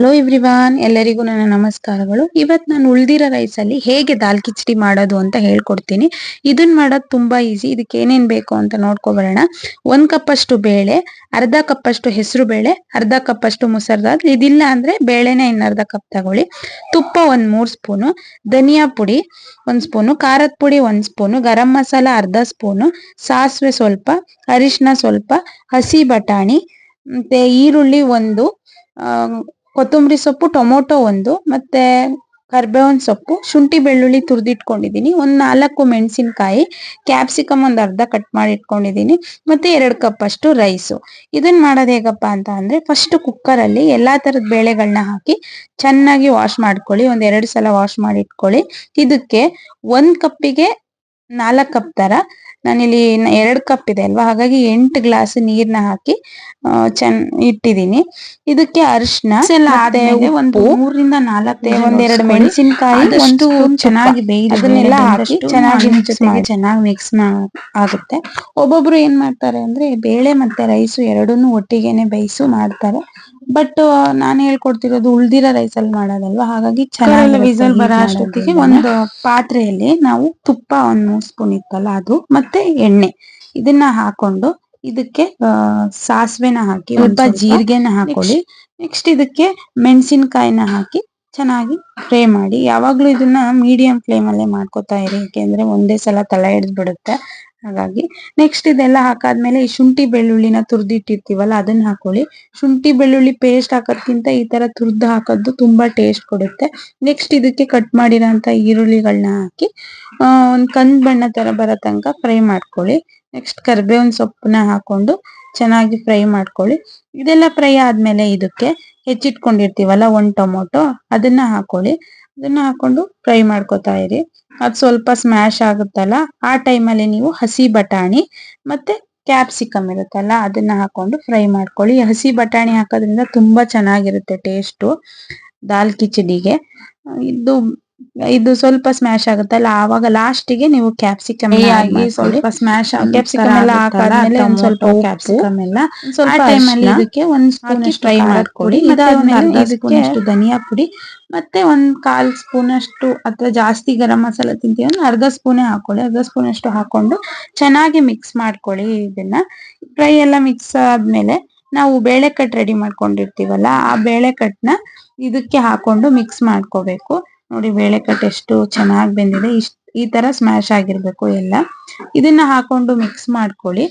Hello everyone ಎಲ್ಲರಿಗೂ ನನ್ನ ನಮಸ್ಕಾರಗಳು. ಇವತ್ ನಾನು ಉಳ್ದಿರೋ ರೈಸ್ ಅಲ್ಲಿ ಹೇಗೆ ದಾಲ್ ಕಿಚಡಿ ಮಾಡೋದು ಅಂತ ಹೇಳ್ಕೊಡ್ತೀನಿ. ಇದನ್ ಮಾಡೋದು ತುಂಬಾ ಈಸಿ ಇದಕ್ಕೆ ಏನೇನ್ ಬೇಕು ಅಂತ ನೋಡ್ಕೊಬರೋಣ. ಒಂದ್ ಕಪ್ ಅಷ್ಟು ಬೇಳೆ, ಅರ್ಧ ಕಪ್ ಅಷ್ಟು ಹೆಸರು ಬೇಳೆ, ಅರ್ಧ ಕಪ್ ಅಷ್ಟು ಮುಸರ್ ದಾಲ್ ಇದಿಲ್ಲ ಅಂದ್ರೆ ಬೇಳೆನೆ ಇನ್ನರ್ಧ ಕಪ್ ತಗೊಳ್ಳಿ. ತುಪ್ಪ ಒಂದ್ ಮೂರ್ ಸ್ಪೂನು, ಧನಿಯಾ ಪುಡಿ ಒಂದ್ ಸ್ಪೂನು, ಖಾರದ ಪುಡಿ ಒಂದ್ ಸ್ಪೂನು, ಗರಂ ಮಸಾಲ ಅರ್ಧ ಸ್ಪೂನು, ಸಾಸಿವೆ ಸ್ವಲ್ಪ ಅರಿಶಿನ ಸ್ವಲ್ಪ, ಹಸಿ ಬಟಾಣಿ, ಮತ್ತೆ ಈರುಳ್ಳಿ ಒಂದು ಕೊತ್ತಂಬರಿ ಸೊಪ್ಪು, ಟೊಮೊಟೊ ಒಂದು, ಮತ್ತೆ ಕರ್ಬೇವಿನ ಸೊಪ್ಪು, ಶುಂಠಿ ಬೆಳ್ಳುಳ್ಳಿ ತುರಿದಿಟ್ಕೊಂಡಿದ್ದೀನಿ ಒಂದ್ ನಾಲ್ಕು ಮೆಣಸಿನಕಾಯಿ, ಕ್ಯಾಪ್ಸಿಕಮ್ ಒಂದ್ ಅರ್ಧ ಕಟ್ ಮಾಡಿ ಇಟ್ಕೊಂಡಿದ್ದೀನಿ ಮತ್ತೆ ಎರಡು ಕಪ್ ಅಷ್ಟು ರೈಸು. ಇದನ್ ಮಾಡೋದ್ ಹೇಗಪ್ಪ ಅಂತ ಅಂದ್ರೆ ಫಸ್ಟ್ ಕುಕ್ಕರ್ ಅಲ್ಲಿ ಎಲ್ಲಾ ತರದ ಬೇಳೆಗಳನ್ನ ಹಾಕಿ ಚೆನ್ನಾಗಿ ವಾಶ್ ಮಾಡ್ಕೊಳ್ಳಿ, ಒಂದ್ ಎರಡು ಸಲ ವಾಶ್ ಮಾಡಿ ಇಟ್ಕೊಳ್ಳಿ ಇದಕ್ಕೆ ಒಂದ್ ಕಪ್ಪಿಗೆ ನಾಲ್ಕು ಕಪ್ ತರ ನಾನಿಲ್ಲಿ ಎರಡು ಕಪ್ ಇದೆ ಅಲ್ವಾ? ಹಾಗಾಗಿ ಎಂಟು ಗ್ಲಾಸ್ ನೀರ್ನ ಹಾಕಿ ಚೆನ್ನ ಇಟ್ಟಿದೀನಿ ಇದಕ್ಕೆ ಅರಿಶಿನ ಒಂದು ಮೂರರಿಂದ ನಾಲ್ಕು ಒಂದೆರಡು ಮೆಣಸಿನಕಾಯಿ ಒಂದು ಚೆನ್ನಾಗಿ ಅದನ್ನೆಲ್ಲ ಹಾಕಿ ಚೆನ್ನಾಗಿ ಚೆನ್ನಾಗಿ ಮಿಕ್ಸ್ ಆಗುತ್ತೆ. ಒಬ್ಬೊಬ್ರು ಏನ್ ಮಾಡ್ತಾರೆ ಅಂದ್ರೆ ಬೇಳೆ ಮತ್ತೆ ರೈಸು ಎರಡನ್ನೂ ಒಟ್ಟಿಗೆನೆ ಬೇಯಿಸು ಮಾಡ್ತಾರೆ. ಬಟ್ ನಾನು ಹೇಳ್ಕೊಡ್ತಿರೋದು ಉಳ್ದಿರೋ ರೈಸ್ ಅಲ್ಲಿ ಮಾಡೋದಲ್ವಾ? ಹಾಗಾಗಿ ಚೆನ್ನಾಗಿ ವಿಸಲ್ ಬರೋ ಅಷ್ಟೊತ್ತಿಗೆ ಒಂದು ಪಾತ್ರೆಯಲ್ಲಿ ನಾವು ತುಪ್ಪ ಒಂದ್ ಮೂರ್ ಸ್ಪೂನ್ ಇತ್ತಲ್ಲ ಅದು ಮತ್ತೆ ಎಣ್ಣೆ. ಇದನ್ನ ಹಾಕೊಂಡು ಇದಕ್ಕೆ ಸಾಸಿವೆನ ಹಾಕಿ ಸ್ವಲ್ಪ ಜೀರಿಗೆನ ಹಾಕೊಳ್ಳಿ. ನೆಕ್ಸ್ಟ್ ಇದಕ್ಕೆ ಮೆಣಸಿನಕಾಯಿನ ಹಾಕಿ ಚೆನ್ನಾಗಿ ಫ್ರೈ ಮಾಡಿ. ಯಾವಾಗ್ಲೂ ಇದನ್ನ ಮೀಡಿಯಂ ಫ್ಲೇಮ್ ಅಲ್ಲೇ ಮಾಡ್ಕೊತಾ ಇರಿ. ಯಾಕೆಂದ್ರೆ ಒಂದೇ ಸಲ ತಲೆ ಹಿಡಿದ್ ಬಿಡುತ್ತೆ. ಹಾಗಾಗಿ ನೆಕ್ಸ್ಟ್ ಇದೆಲ್ಲ ಹಾಕಾದ್ಮೇಲೆ ಈ ಶುಂಠಿ ಬೆಳ್ಳುಳ್ಳಿನ ತುರ್ದಿಟ್ಟಿರ್ತೀವಲ್ಲ, ಅದನ್ನ ಹಾಕೊಳ್ಳಿ. ಶುಂಠಿ ಬೆಳ್ಳುಳ್ಳಿ ಪೇಸ್ಟ್ ಹಾಕೋದ್ಕಿಂತ ಈ ತರ ತುರ್ದು ಹಾಕೋದು ತುಂಬಾ ಟೇಸ್ಟ್ ಕೊಡುತ್ತೆ. ನೆಕ್ಸ್ಟ್ ಇದಕ್ಕೆ ಕಟ್ ಮಾಡಿರೋಂತ ಈರುಳ್ಳಿಗಳನ್ನ ಹಾಕಿ ಒಂದ್ ಕಂದ್ ಬಣ್ಣ ತರ ಬರೋ ತನಕ ಫ್ರೈ ಮಾಡ್ಕೊಳ್ಳಿ. ನೆಕ್ಸ್ಟ್ ಕರ್ಬೇವಿನ ಸೊಪ್ಪನ್ನ ಹಾಕೊಂಡು ಚೆನ್ನಾಗಿ ಫ್ರೈ ಮಾಡ್ಕೊಳ್ಳಿ. ಇದೆಲ್ಲ ಫ್ರೈ ಆದ್ಮೇಲೆ ಇದಕ್ಕೆ ಹೆಚ್ಚಿಟ್ಕೊಂಡಿರ್ತೀವಲ್ಲ, ಒಂದ್ ಟೊಮೊಟೊ, ಅದನ್ನ ಹಾಕೊಳ್ಳಿ. ಅದನ್ನ ಹಾಕೊಂಡು ಫ್ರೈ ಮಾಡ್ಕೊತಾ ಇರಿ. ಅದು ಸ್ವಲ್ಪ ಸ್ಮ್ಯಾಶ್ ಆಗುತ್ತಲ್ಲ, ಆ ಟೈಮಲ್ಲಿ ನೀವು ಹಸಿ ಬಟಾಣಿ ಮತ್ತೆ ಕ್ಯಾಪ್ಸಿಕಮ್ ಇರುತ್ತಲ್ಲ, ಅದನ್ನ ಹಾಕೊಂಡು ಫ್ರೈ ಮಾಡ್ಕೊಳ್ಳಿ. ಹಸಿ ಬಟಾಣಿ ಹಾಕೋದ್ರಿಂದ ತುಂಬಾ ಚೆನ್ನಾಗಿರುತ್ತೆ ಟೇಸ್ಟು ದಾಲ್ ಕಿಚಡಿಗೆ. ಇದು ಇದು ಸ್ವಲ್ಪ ಸ್ಮ್ಯಾಶ್ ಆಗುತ್ತಲ್ಲ ಆವಾಗ ಲಾಸ್ಟಿಗೆ ನೀವು ಕ್ಯಾಪ್ಸಿಕಮ್ ಸ್ವಲ್ಪ ಸ್ಮ್ಯಾಶ್ ಕ್ಯಾಪ್ಸಿಕಮ್ ಎಲ್ಲ ಹಾಕಾದ್ಮೇಲೆ ಒಂದ್ ಸ್ವಲ್ಪ ಕ್ಯಾಪ್ಸಿಕಮ್ ಎಲ್ಲ ಸ್ವಲ್ಪ ಟೈಮಲ್ಲಿ ಇದಕ್ಕೆ ಒಂದ್ ಸ್ಪೂನ್ ಫ್ರೈ ಮಾಡ್ಕೊಡಿ ಅಷ್ಟು ಧನಿಯಾ ಪುಡಿ ಮತ್ತೆ ಒಂದ್ ಕಾಲ್ ಸ್ಪೂನ್ ಅಷ್ಟು ಅಥವಾ ಜಾಸ್ತಿ ಗರಂ ಮಸಾಲ ತಿಂತೀವಿ ಅಂದ್ರೆ ಅರ್ಧ ಸ್ಪೂನೇ ಹಾಕೊಳ್ಳಿ ಅರ್ಧ ಸ್ಪೂನ್ ಅಷ್ಟು ಹಾಕೊಂಡು ಚೆನ್ನಾಗಿ ಮಿಕ್ಸ್ ಮಾಡ್ಕೊಳ್ಳಿ ಇದನ್ನ. ಫ್ರೈ ಎಲ್ಲ ಮಿಕ್ಸ್ ಆದ್ಮೇಲೆ ನಾವು ಬೇಳೆ ಕಟ್ ರೆಡಿ ಮಾಡ್ಕೊಂಡಿರ್ತೀವಲ್ಲ ಆ ಬೇಳೆ ಕಟ್ನ ಇದಕ್ಕೆ ಹಾಕೊಂಡು ಮಿಕ್ಸ್ ಮಾಡ್ಕೋಬೇಕು. ನೋಡಿ ಬೇಳೆಕಟ್ಟು ಎಷ್ಟು ಚೆನ್ನಾಗಿ ಬೆಂದಿದೆ. ಇಷ್ಟ ಈ ತರ ಸ್ಮ್ಯಾಶ್ ಆಗಿರ್ಬೇಕು ಎಲ್ಲ. ಇದನ್ನ ಹಾಕೊಂಡು ಮಿಕ್ಸ್ ಮಾಡ್ಕೊಳ್ಳಿ.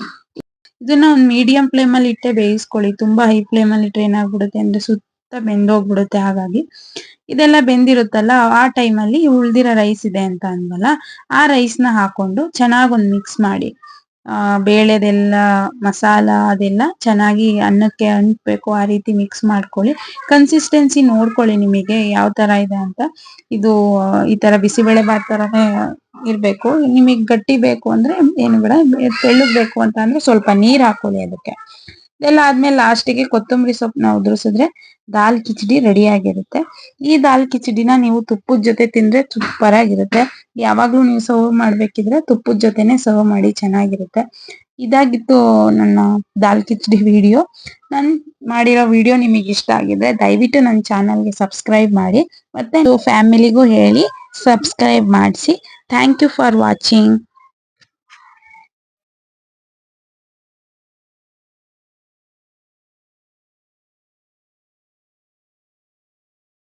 ಇದನ್ನ ಒಂದ್ ಮೀಡಿಯಂ ಫ್ಲೇಮ್ ಅಲ್ಲಿ ಇಟ್ಟೆ ಬೇಯಿಸ್ಕೊಳ್ಳಿ. ತುಂಬಾ ಹೈ ಫ್ಲೇಮ್ ಅಲ್ಲಿ ಇಟ್ಟರೆ ಏನಾಗ್ಬಿಡುತ್ತೆ ಅಂದ್ರೆ ಸುತ್ತ ಬೆಂದೋಗ್ಬಿಡುತ್ತೆ ಹಾಗಾಗಿ. ಇದೆಲ್ಲ ಬೆಂದಿರುತ್ತಲ್ಲ, ಆ ಟೈಮ್ ಅಲ್ಲಿ ಉಳ್ದಿರೋ ರೈಸ್ ಇದೆ ಅಂತ ಅಂದ್ವಲ್ಲ, ಆ ರೈಸ್ನ ಹಾಕೊಂಡು ಚೆನ್ನಾಗ್ ಒಂದ್ ಮಿಕ್ಸ್ ಮಾಡಿ. ಬೇಳೆದೆಲ್ಲ, ಮಸಾಲ ಅದೆಲ್ಲ ಚೆನ್ನಾಗಿ ಅನ್ನಕ್ಕೆ ಅಂಟ್ಬೇಕು, ಆ ರೀತಿ ಮಿಕ್ಸ್ ಮಾಡ್ಕೊಳ್ಳಿ. ಕನ್ಸಿಸ್ಟೆನ್ಸಿ ನೋಡ್ಕೊಳ್ಳಿ ನಿಮಗೆ ಯಾವ ತರ ಇದೆ ಅಂತ. ಇದು, ಈ ತರ ಬಿಸಿಬೇಳೆ ಬಾತ್ ತರನೇ ಇರ್ಬೇಕು. ನಿಮಗೆ ಗಟ್ಟಿ ಬೇಕು ಅಂದ್ರೆ ಏನು ಬೇಡ ತೆಳ್ಳಗ್ ಬೇಕು ಅಂತ ಅಂದ್ರೆ ಸ್ವಲ್ಪ ನೀರ್ ಹಾಕೊಳ್ಳಿ ಅದಕ್ಕೆ. ಇದೆಲ್ಲ ಆದ್ಮೇಲೆ ಲಾಸ್ಟಿಗೆ ಕೊತ್ತಂಬರಿ ಸೊಪ್ಪನ್ನ ಉದುರಿಸಿದ್ರೆ ದಾಲ್ ಕಿಚಡಿ ರೆಡಿ ಆಗಿರುತ್ತೆ. ಈ ದಾಲ್ ಕಿಚಡಿನ ನೀವು ತುಪ್ಪದ ಜೊತೆ ತಿಂದ್ರೆ ಸೂಪರ್ ಆಗಿರುತ್ತೆ. ಯಾವಾಗ್ಲೂ ನೀವು ಸರ್ವ್ ಮಾಡ್ಬೇಕಿದ್ರೆ ತುಪ್ಪದ ಜೊತೆನೆ ಸರ್ವ್ ಮಾಡಿ ಚೆನ್ನಾಗಿರುತ್ತೆ. ಇದಾಗಿತ್ತು ನನ್ನ ದಾಲ್ ಕಿಚಡಿ ವಿಡಿಯೋ ನನ್ ಮಾಡಿರೋ ವಿಡಿಯೋ ನಿಮಗೆ ಇಷ್ಟ ಆಗಿದ್ರೆ ದಯವಿಟ್ಟು ನನ್ನ ಚಾನಲ್ಗೆ ಸಬ್ಸ್ಕ್ರೈಬ್ ಮಾಡಿ ಮತ್ತೆ ಫ್ಯಾಮಿಲಿಗೂ ಹೇಳಿ ಸಬ್ಸ್ಕ್ರೈಬ್ ಮಾಡಿಸಿ. Thank you for watching